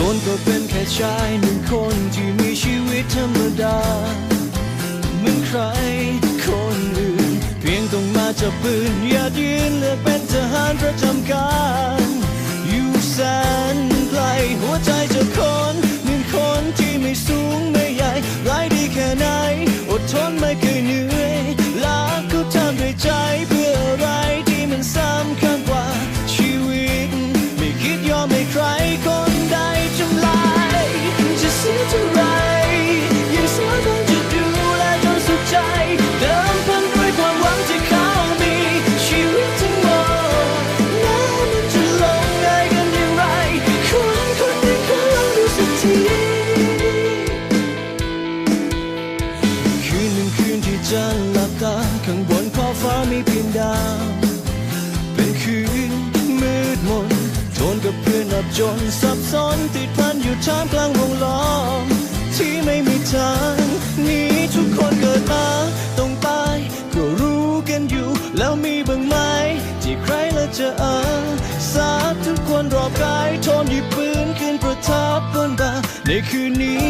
ตนก็เป็นแค่ชายหนึ่งคนที่มีชีวิตธรรมดาเหมือนใครคนอื่น เพียงต้องมาจับปืน อย่ายืนเลือกเป็นทหารประจำการ อยู่แสน ทีคืนหนึ่งคืนที่จะหลับตาข้างบนขอบฟ้ามีเพียงดาว เป็นคืนมืดมนทนกับเพื่อนอับจนสับสนติดพันอยู่ท่ามกลางวงล้อมที่ไม่มีทางหนี้ทุกคนเกิดมาต้องตายก็รู้กันอยู่ แล้วมีบ้างไหม ที่ใครละจะเออสาบทุกคนรอบกายทนหยิบ ทับบนบ่าในคืนนี้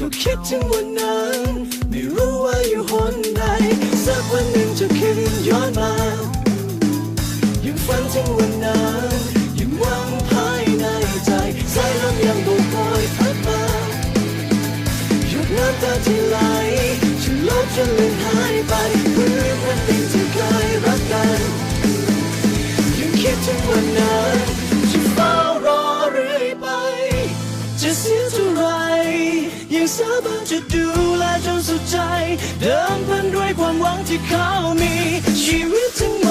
ก็คิดถึงวันนั้น ไม่รู้ว่าอยู่หนใดสักวันหนึ่งจะคืนย้อนมา ยังฝันถึงวันนั้นยังหวังภายในใจสายลมยังโบกโบยพัดมาหยดน้ำตาที่ไหลฉันลบจนเลือนหายไปเพื่อเป็นดินที่เคยรักกันยังคิดถึงวันนั้น ดูแลจนสุดใจ เดิมพันด้วยความหวังที่เขามีชีวิตทั้ง